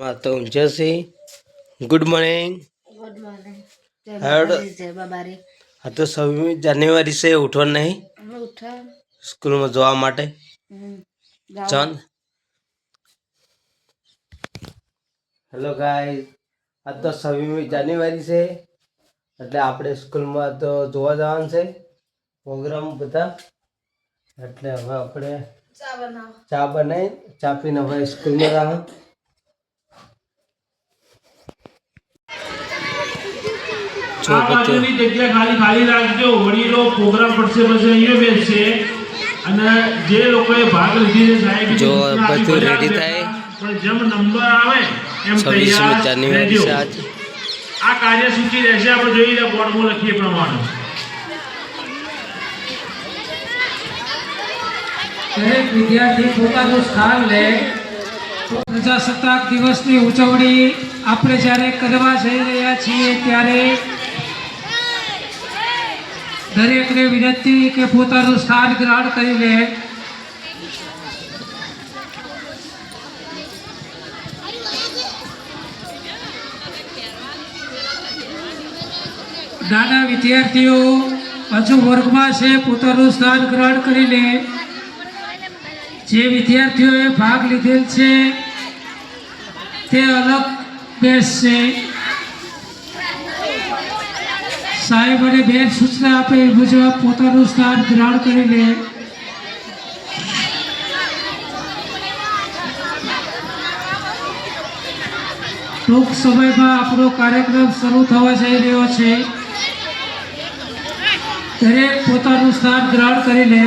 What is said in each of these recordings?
હા તો જયસી ગુડ મોર્નિંગ ગુડ મોર્નિંગ જય બાબારી. આ તો સવમી જાન્યુઆરી છે ઉઠવાનું નહીં? ઉઠો. સ્કૂલમાં જવા માટે? હમ, હેલો ગાઈઝ આ તો છવ્વીમી જાન્યુઆરી છે એટલે આપણે સ્કૂલમાં તો જોવા જવાનું છે પ્રોગ્રામ બધા. એટલે હવે આપણે ચા બનાવો. ચા બનાવી ચા પીને હવે સ્કૂલમાં જવાનું. બધું બાજુની જગ્યા ખાલી ખાલી રાખજો. વડીલો પ્રોગ્રામ પડશે પછી અહીંયા બેસશે. અને જે લોકોએ ભાગ લીધી છે સાહેબ જો બધું રેડી થાય. પણ જેમ નંબર આવે એમ તૈયાર જાન્યુઆરી છે આજ આ કાર્યસૂચિ રહેશે આપણે જોઈએ બોર્ડમાં લખીએ પ્રમાણે. દરેક વિદ્યાર્થી પોતાનું સ્થાન લે. પ્રજાસત્તાક દિવસની ઉજવણી આપણે જ્યારે કરવા જઈ રહ્યા છીએ ત્યારે દરેકને વિનંતી કે પોતાનું સ્થાન ગ્રહણ કરી લે. નાના વિદ્યાર્થીઓ, હજુ વર્ગમાં છે, પોતાનું સ્થાન ગ્રહણ કરી લે. જે વિદ્યાર્થીઓએ ભાગ લીધેલ છે, તે અલગ બેસશે. સાહેબ અને બેન સૂચના આપે એ મુજબ પોતાનું સ્થાન ગ્રહણ કરી લે ટૂંક સમયમાં આપણો કાર્યક્રમ શરૂ થવા જઈ રહ્યો છે. દરેક પોતાનું સ્થાન ગ્રહણ કરી લે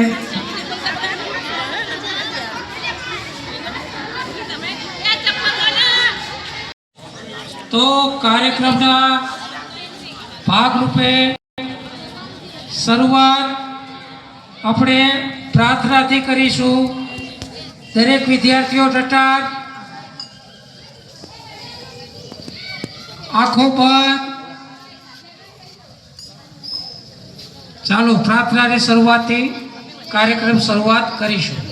તો કાર્યક્રમના ભાગરૂપે શરૂઆત આપણે પ્રાર્થનાથી કરીશું. દરેક વિદ્યાર્થીઓ ટટાર આંખો બંધ ચાલો પ્રાર્થનાની શરૂઆતથી કાર્યક્રમ શરૂઆત કરીશું.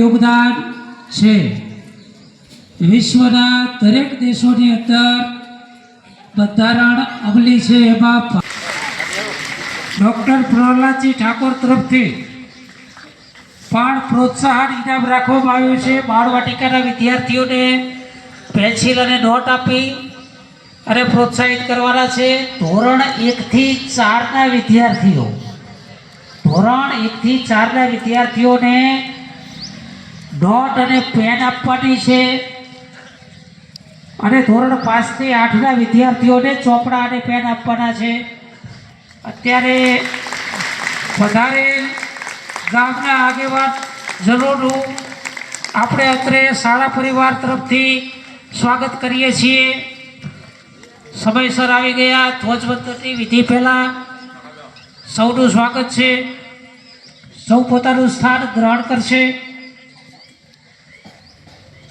યોગદાન છે. વિશ્વના દરેક દેશોની અંદર બંધારણ અમલી છે એમાં ડૉક્ટર પ્રહલાદજી ઠાકોર તરફથી પણ પ્રોત્સાહન ઇનામ રાખવામાં આવ્યું છે. બાળવાટિકાના વિદ્યાર્થીઓને પેન્સિલ અને નોટ આપી અને પ્રોત્સાહિત કરવાના છે. ધોરણ એકથી ચારના વિદ્યાર્થીઓ ધોરણ એકથી ચારના વિદ્યાર્થીઓને નોટ અને પેન આપવાની છે. અને ધોરણ પાંચથી આઠના વિદ્યાર્થીઓને ચોપડા અને પેન આપવાના છે. અત્યારે વધારે ગામના આગેવાન જનોનું આપણે અત્રે શાળા પરિવાર તરફથી સ્વાગત કરીએ છીએ. સમયસર આવી ગયા. ધ્વજવંદનની વિધિ પહેલાં સૌનું સ્વાગત છે. સૌ પોતાનું સ્થાન ગ્રહણ કરશે.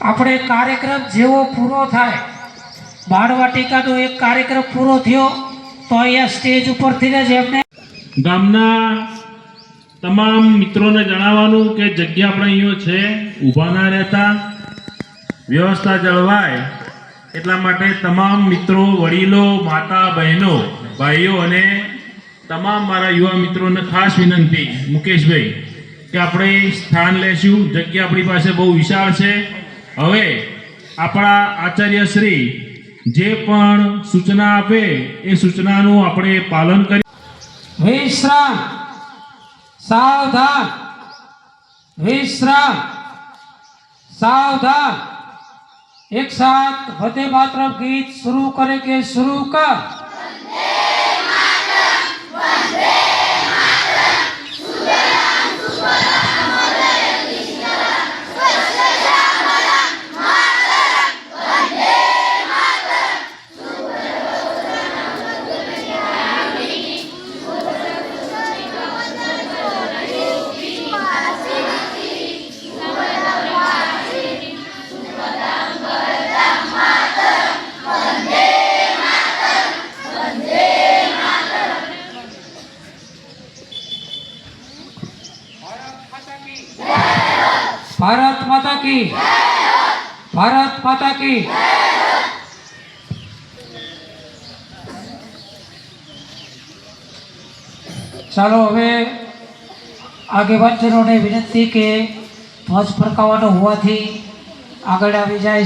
આપણે કાર્યક્રમ જેવો પૂરો થાય, બાળવાટિકાનો એક કાર્યક્રમ પૂરો થયો, તો અહીંયા સ્ટેજ ઉપરથી જ એમને ગામના તમામ મિત્રોને જણાવવાનું કે જગ્યા આપણે અહીંયા છે, ઊભા ના રહેતા, વ્યવસ્થા જળવાય, એટલા માટે તમામ મિત્રો, વડીલો, માતા, બહેનો, ભાઈઓ અને તમામ મારા યુવા મિત્રોને ખાસ વિનંતી, મુકેશભાઈ, કે આપણે સ્થાન લેશું, જગ્યા આપણી પાસે બહુ વિશાળ છે હવે આપણા આચાર્ય શ્રી જે પણ સૂચના આપે એ સૂચનાનું આપણે પાલન કરી વિશ્રામ, સાવધાન વિશ્રામ, સાવધાન. એક સાથ વધે માત્ર ગીત શરૂ કરે કે શરૂ કર. ભારત માતા કી ચાલો હવે આગેવાનજનોને વિનંતી કે ધ્વજ ફરકાવાનો હોવાથી આગળ આવી જાય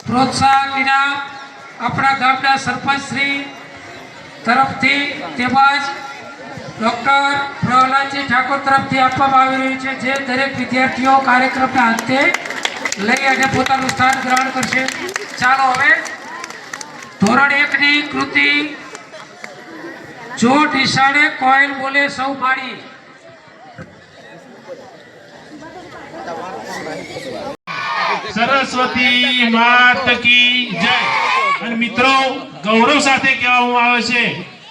પ્રોત્સાહન વિના આપણા ગામના સરપંચ શ્રી તરફથી તેમજ ડૉક્ટર પ્રહલાદજી ઠાકોર તરફથી આપવામાં આવી રહ્યું છે જે દરેક વિદ્યાર્થીઓ કાર્યક્રમના અંતે લઈ અને પોતાનું સ્થાન ગ્રહણ કરશે. ચાલો હવે ધોરણ એકની કૃતિ જો ઢીસાડે કોયલ બોલે સૌ માળી સરસ્વતી માત કી જય. અને મિત્રો, ગૌરવ સાથે કહેવામાં આવે છે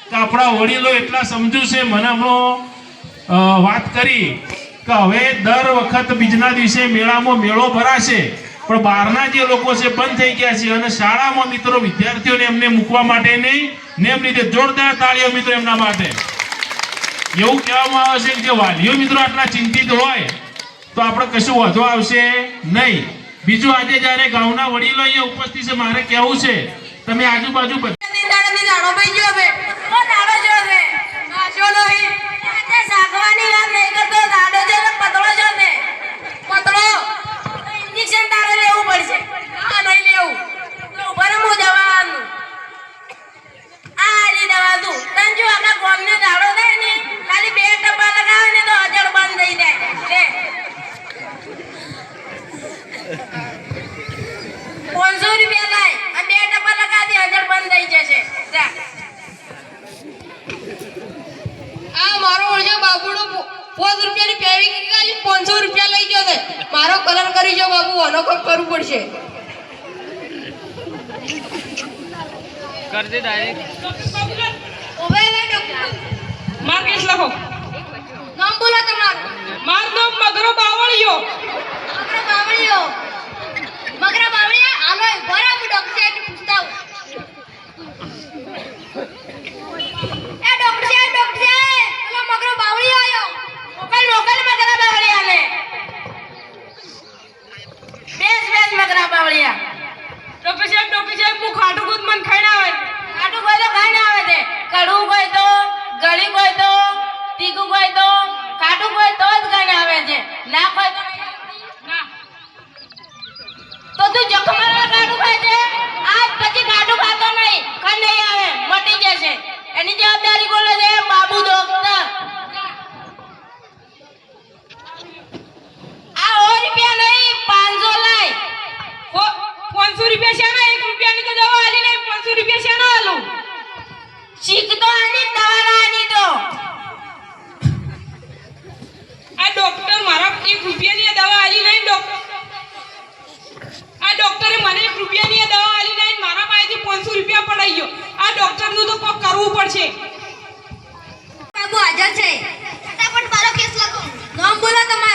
કે આપણા વડીલો એટલા સમજુ છે, મને હમણાં વાત કરી કે હવે દર વખત બીજના દિવસે મેળામાં મેળો ભરાશે, પણ બહારના જે લોકો છે બંધ થઈ ગયા છે અને શાળામાં મિત્રો વિદ્યાર્થીઓને એમને મૂકવા માટે નહીં, ને એમ રીતે જોરદાર તાળીઓ મિત્રો એમના માટે. એવું કહેવામાં આવે છે કે જે વાલીઓ મિત્રો આટલા ચિંતિત હોય, તો આપણે કશું વધુ આવશે નહીં. બીજું આજે જ્યારે ગામના વડીલો અહીંયા ઉપસ્થિત છે, મારે કહેવું છે, તમે આજુબાજુ બધા દાડાની ગયો હવે. ઓ દાડો જો છે નાશો નહીં આજે સાગવાની પડશે કરજે ડાયરેક્ટ ઓવે વે ડોક્ટર. માર્કેટ લખો. નામ બોલો તમારું. માર નામ મગરો બાવળિયો. મગરો બાવળિયો. મગરો બાવળિયા? આલો બરાબર ડોક્ટર પૂછતા બકરા બાવળિયા. ડોક્ટર સાહેબ ડોક્ટર સાહેબ હું ખાટું ગોદ મન ખાઈ આવે? ખાટું ગોય તો ખાઈ આવે છે. કડવું ગોય તો ગળી ગોય તો તીખું ગોય તો ખાટું ગોય તો જ ખાઈ આવે છે. ના ખાય તો તો તું જખમરા ખાટું ખાય છે? આજ પછી ખાટું ખાતો નહીં. ખાઈ નહીં આવે. મટી જશે. એની જવાબદારી ડોક્ટરે મને એક રૂપિયાની દવા આલી નહીં મારા પાસેથી પાંચસો રૂપિયા પડાઈ ગયો. આ ડોક્ટરનું તો કોક કરવું પડશે. બાબુ, હાજર છે. ફટાફટ મારો કેસ લખો. નામ બોલો તમારું.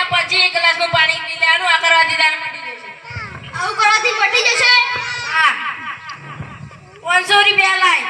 પીધા પછી એક ગ્લાસનું પાણી પી લેવાનું આ કરવાથી તારે મટી જશે. આવું કરવાથી મટી જશે? હા. 500 રૂપિયા લાય.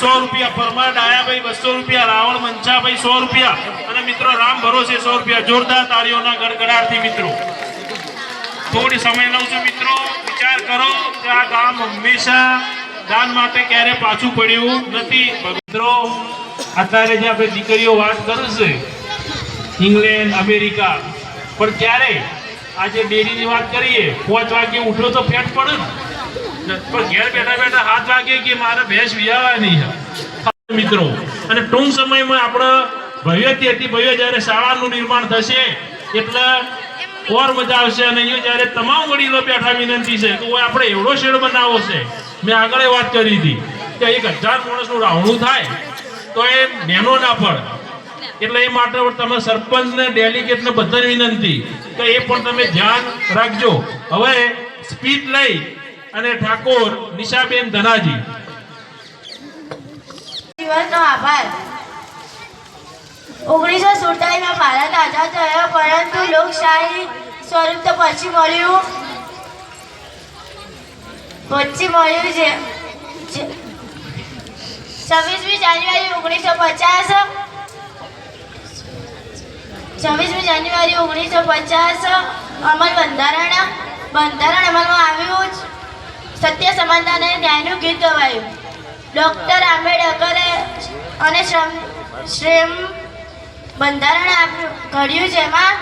સો રૂપિયા પરમાર ડાયાભાઈ બસો રૂપિયા, રાવણ મંચાભાઈ સો રૂપિયા. અને મિત્રો, રામ ભરોસે સો રૂપિયા. જોરદાર તાળીઓના ગડગડાટથી મિત્રો. થોડી સમય લઉં છું મિત્રો. વિચાર કરો કે આ ગામ હંમેશા દાન માટે ક્યારે પાછું પડ્યું નથી. મિત્રો, અત્યારે જે આપણે દીકરીઓ વાત કરશે ઇંગ્લેન્ડ, અમેરિકા, પણ ત્યારે આજે ડેરીની વાત કરીએ, પાંચ વાગે ઉઠો તો ફેટ પડે ને. પણ ઘેર બેઠા બેઠા હાથ વાગે કે મારે ભેંસ વિયાવાની છે. મિત્રો. અને ટૂંક સમયમાં આપણે ભવ્યથી અતિ ભવ્ય જ્યારે શાળાનું નિર્માણ થશે, એટલે ઓર મજા આવશે અને અહીંયા જ્યારે તમામ વડીલો બેઠા વિનંતી છે કે ઓય આપણે એવડો શેડ બનાવવો છે. મેં આગળ વાત કરી હતી કે એક હજાર માણસનું રાવણું થાય તો એ બહેનો ના પડે. એટલે એ માટે તમે સરપંચને, ડેલિગેટને બધાને વિનંતી કે એ પણ તમે ધ્યાન રાખજો. હવે સ્પીચ લઈ અને ઠાકોર નિશાબેન ધનાજી. દિવસનો આભાર. ઓગણીસો સુડતાલીસમાં ભારત આઝાદ થયો, પરંતુ લોકશાહી સ્વરૂપ તો પછી મળ્યું. પછી મળ્યું છે. છવ્વીસમી જાન્યુઆરી ઓગણીસો પચાસ. છવ્વીસમી જાન્યુઆરી ઓગણીસો પચાસ અમલ બંધારણ બંધારણ અમલમાં આવ્યું સત્ય સમાનતા અને ન્યાયનું ગીત ગવાયું. ડૉક્ટર આંબેડકરે અને શ્રમ, શ્રેમ બંધારણ આપ્યું ઘડ્યું જેમાં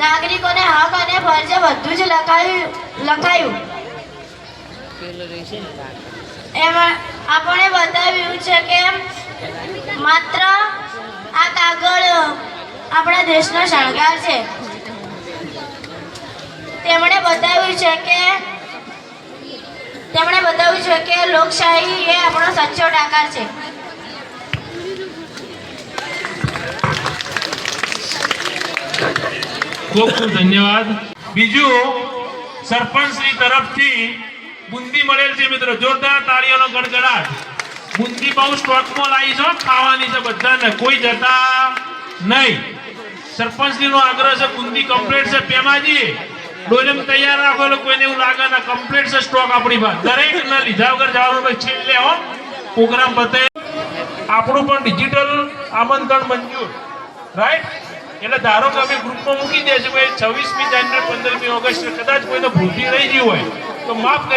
નાગરિકોને હક અને ફરજો બધું જ લખાયું લખાયું. એમાં આપણે બતાવ્યું છે કે માત્ર આ કાગળ આપણા દેશનો શણગાર છે. તેમણે બતાવ્યું છે કે તેમણે બતાવ્યું છે કે લોકશાહી એ આપણો સચ્ચો ડાકાર છે. ખૂબ ખૂબ ધન્યવાદ. બીજું સરપંચ શ્રી તરફથી બુંદી મળેલ છે મિત્રો. જોરદાર તાળીઓનો ગડગડાટ. બુંદી બહુ સ્ટોકમાં લાવી છો ખાવાની છે બધાને. કોઈ જતા નહીં. સરપંચની નો આગ્રહ છે, બુંદી કમ્પ્લીટ છે. પેમાજી ડોલમ તૈયાર રાખો એટલે કોઈને એવું લાગે ના કમ્પ્લીટ છે સ્ટોક આપણી પાસે. દરેક ના લીધા વગર જવાનું ભાઈ છેલ્લે, હો. પ્રોગ્રામ પતે. આપણું પણ ડિજિટલ આમંત્રણ મંજૂર રાઈટ એટલે ધારો કે અમે ગ્રુપમાં મૂકી દે છે, ભાઈ, છવ્વીસમી જાન્યુઆરી, પંદરમી ઓગસ્ટ કદાચ કોઈને ભૂલથી રહી ગયું હોય, તો માફ